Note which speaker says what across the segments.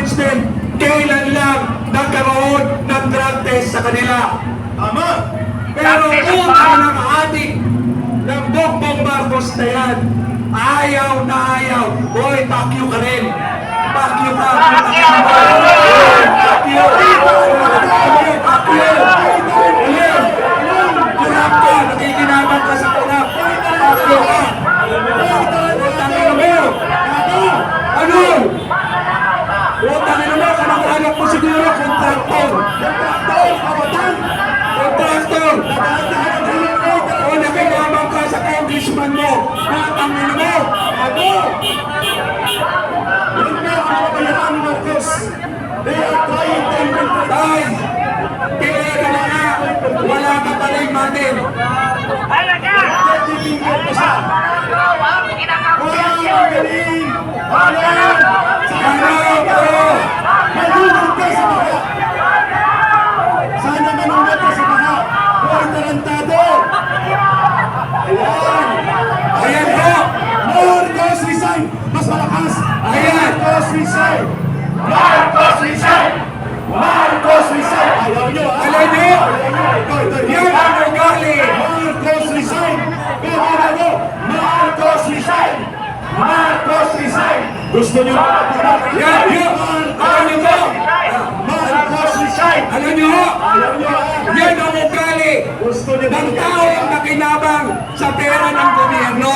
Speaker 1: congressmen, kailan lang nagkaroon ng drug test sa kanila.
Speaker 2: Tama!
Speaker 1: Pero utang ng adik ng Bongbong Marcos na yan, ayaw na ayaw. Hoy, pakyo ka rin. Pakyo ka. Pakyo. Pakyo. Tay, tingnan ka na. Wala ka pa rin matin.
Speaker 2: Nyo na
Speaker 1: Yan, yan. Alam nyo po? Alam nyo ho? Yan ang ugali ng taong nakinabang sa pera ng gobyerno.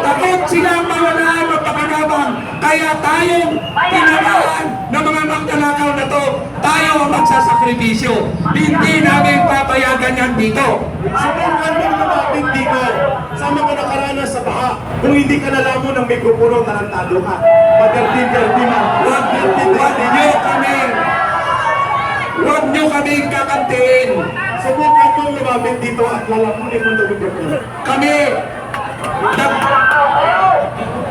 Speaker 1: Takot sila ang pangalaan magpakinabang. Kaya tayong tinamaan ng mga magdanakaw na to, tayo ang magsasakripisyo. Hindi namin papayagan yan dito.
Speaker 2: Subukan Kung hindi ka nalamon ng mikropono, tarantado ka. Pagkartin-kartin na.
Speaker 1: Huwag huwag nyo kami, huwag nyo kami kakantiin.
Speaker 2: Subukan mo lumapit dito at lalamunin mo ng mikropono.
Speaker 1: Kami,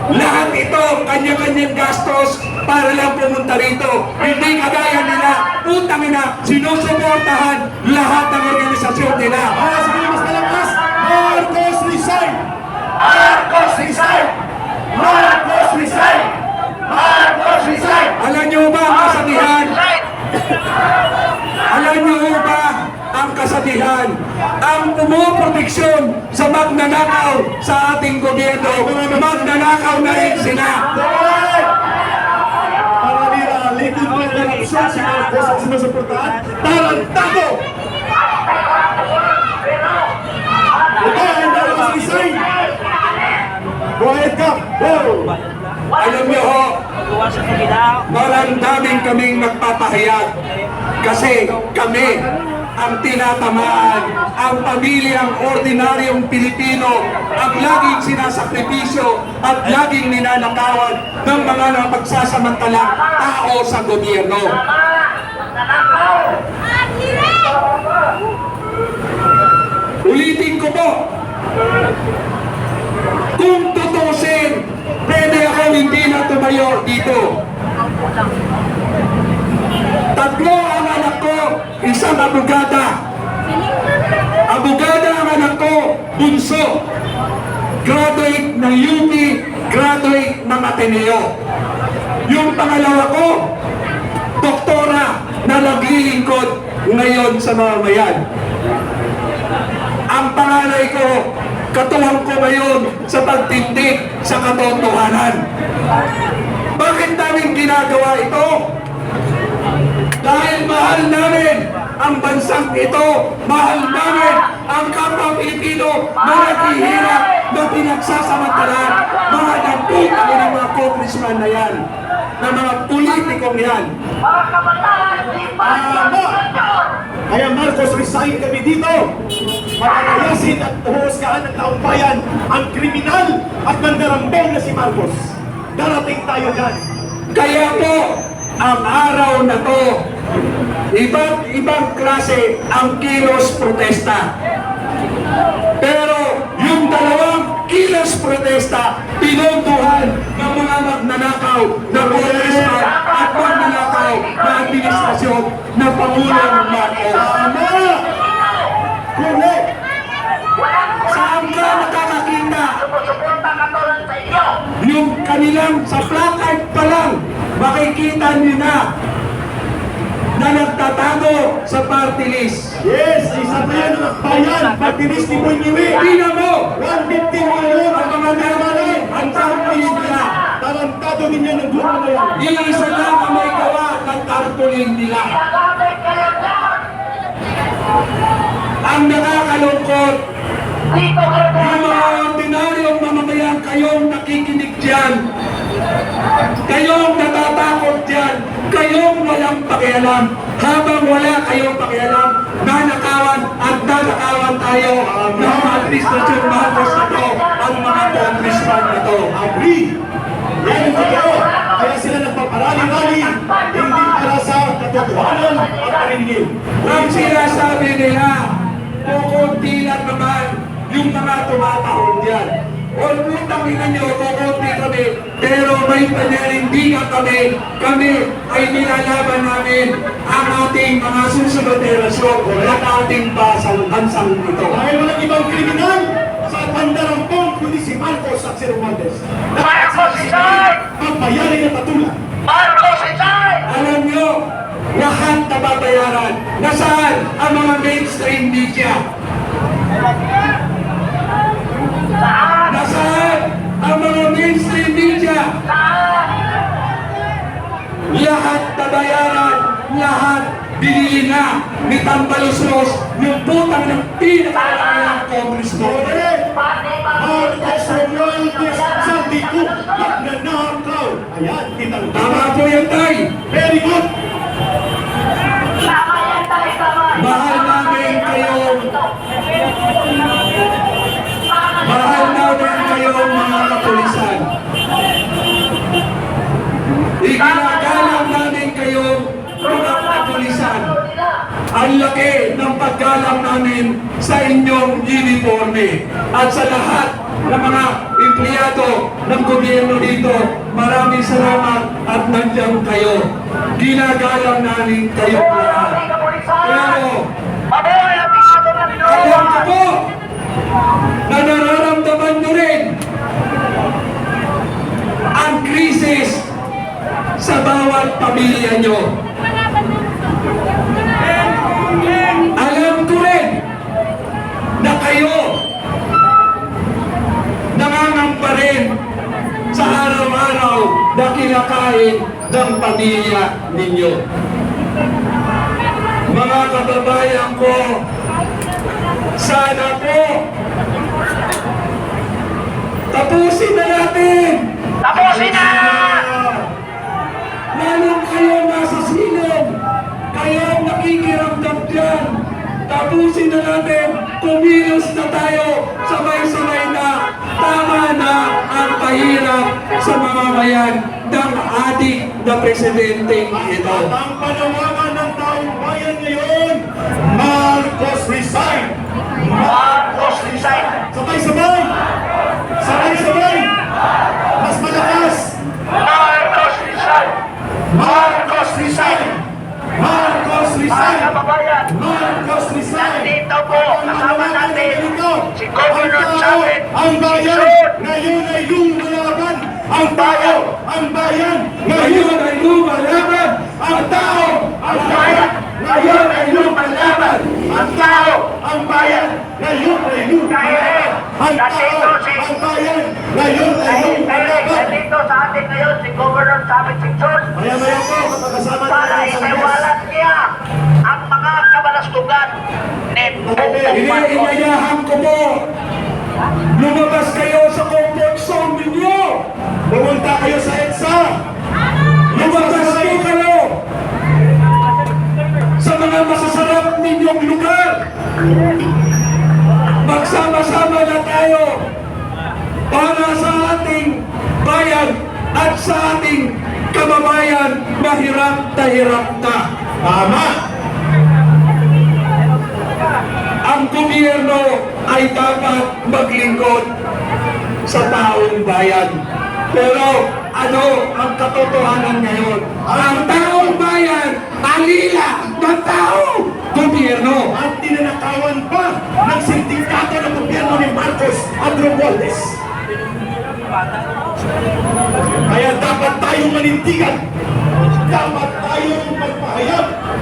Speaker 1: lahat ito, kanya-kanyang gastos para lang pumunta rito. Hindi kagaya nila, utang ina, sinusuportahan lahat ng organisasyon nila.
Speaker 2: Ah, sige, mas malakas! Marcos resign! Marcos resign! Marcos resign! Marcos resign!
Speaker 1: Alam nyo ba ang kasabihan? Alam nyo ba ang kasabihan? Ang pumuproteksyon sa magnanakaw sa ating gobyerno, magnanakaw na rin sila.
Speaker 2: Para nila, likod mo ng korupsyon ang sinusuportahan. Tarantado! Ito ang Marcos resign! Ahead ka! Go!
Speaker 1: Alam nyo ho,
Speaker 3: Gawa sa pagkita.
Speaker 1: maramdamin kaming nagpapahayag kasi kami ang tinatamaan, ang pamilyang ordinaryong Pilipino, ang laging sinasakripisyo at laging ninanakawan ng mga napagsasamantalang tao sa gobyerno. Ulitin ko po, kung tutusin, pwede ako hindi na tumayo dito. Tatlo ang anak ko, isang abogada. Abogada ang anak ko, bunso. Graduate ng UP, graduate ng Ateneo. Yung pangalawa ko, doktora na naglilingkod ngayon sa mga mayan. Ang pangalay ko, katuwang ko ngayon sa pagtindig sa katotohanan. Bakit namin ginagawa ito? Dahil mahal namin ang bansang ito, mahal namin ang kapwa Pilipino na naghihirap na pinagsasamantalan, mga naputa ng mga congressman na yan, ng mga politikong yan.
Speaker 2: Tama! Kaya Marcos, resign kami dito. Patalayasin at uhusgahan ng taong bayan ang kriminal at mandarambol na si Marcos. Darating tayo dyan.
Speaker 1: Kaya po, ang araw na to, iba't ibang klase ang kilos protesta. Pero yung dalawang kilos protesta, pinuntuhan ng mga magnanakaw na congressman at magnanakaw na administrasyon ng Pangulong Marcos.
Speaker 2: Tama! Correct!
Speaker 1: Saan ka nakakakita
Speaker 3: Sumusuporta ka tulad sa inyo.
Speaker 1: Yung kanilang sa placard pa lang, makikita niyo na na nagtatago sa party list.
Speaker 2: Yes, isa pa yan ang akbayan. Pagtinis ni Bunyiwi.
Speaker 1: Tingnan mo,
Speaker 2: 150 million
Speaker 1: ang mga naman ang tarpaulin nila.
Speaker 2: Tarantado din yan ng grupo na yan.
Speaker 1: Iisa lang ang may gawa ng tarpaulin nila. Ang nakakalungkot, ordinaryong mamamayan kayong nakikinig dyan, kayong natatakot dyan, kayong walang pakialam, habang wala kayong pakialam, nanakawan at nanakawan tayo ng mga administrasyon Marcos na to, ang mga congressman na to.
Speaker 2: Agree. Yan ang totoo. Kaya sila nagpaparali-rali, hindi para sa katotohanan at parinigin.
Speaker 1: Ang sinasabi nila, kukunti lang naman yung mga tumatahol dyan. O putang ina nyo, kukunti kami, pero may panarindigan kami, kami ay nilalaban namin ang ating mga susunod na relasyon at ating basang bansang ito.
Speaker 2: Dahil walang ibang kriminal sa pandarampong kundi si Marcos at si Romualdez.
Speaker 3: Marcos Isay!
Speaker 2: Ang bayarin na patulang.
Speaker 3: Marcos Isay!
Speaker 1: Alam nyo, lahat nababayaran. Nasaan ang mga mainstream media? Mga mainstream media? Lahat nabayaran, lahat binili na ni Tambaluslos yung putang ng pinakalaking congressman.
Speaker 2: Correct! Marcos Romualdez sa diko at nanakaw. Ayan, kitang
Speaker 1: Tama po yan, Tay.
Speaker 2: Very good!
Speaker 1: Iginagalang namin kayo mga kapulisan. Ang laki ng paggalang namin sa inyong uniforme at sa lahat ng mga empleyado ng gobyerno dito. Maraming salamat at nandiyan kayo. Ginagalang namin kayo lahat. Pero ko po na nararamdaman nyo rin ang krisis sa bawat pamilya nyo. Alam ko rin na kayo nangangamba rin sa araw-araw na kinakain ng pamilya ninyo. Mga kababayan ko, sana po tapusin na natin
Speaker 3: Tapusin na!
Speaker 1: Kayong nakikiramdam dyan. Tapusin na natin, kumilos na tayo, sabay-sabay na, tama na ang pahirap sa mamamayan ng ating na presidenteng ito.
Speaker 2: At ang panawagan ng taong bayan ngayon, Marcos resign!
Speaker 3: Marcos Isay!
Speaker 2: Sabay-sabay! Sabay-sabay! Mas malakas!
Speaker 3: Marcos Isay!
Speaker 2: Marcos resign!
Speaker 3: Mga
Speaker 2: resign!
Speaker 3: kababayan, nandito po kasama natin si Governor Chavez.
Speaker 2: ang bayan, ngayon ay lumalaban. Ang tao, ang bayan,
Speaker 1: Ngayon ay lumalaban ang tao, ang bayan. Ngayon ay lumalaban
Speaker 2: ang tao, ang bayan, ngayon ay lumalaban. Ang tao, ang bayan, ngayon ay lumalaban.
Speaker 3: nandito sa atin ngayon si Governor Chavez Singson para ipawalat niya kabalastugan ni Marcos.
Speaker 1: Iniingayahan ko po, lumabas kayo sa comfort zone ninyo.
Speaker 2: Pumunta kayo sa EDSA.
Speaker 1: Lumabas po kayo sa mga masasarap ninyong lugar. Magsama-sama na tayo para sa ating bayan at sa ating kababayan na hirap na hirap na.
Speaker 2: Tama.
Speaker 1: Ang gobyerno ay dapat maglingkod sa taong bayan. Pero ano ang katotohanan ngayon? Ang taong bayan, alila ng tao, gobyerno.
Speaker 2: At tinanakawan pa ng sindikato ng gobyerno ni Marcos at Romualdez. Kaya dapat tayong manindigan. Dapat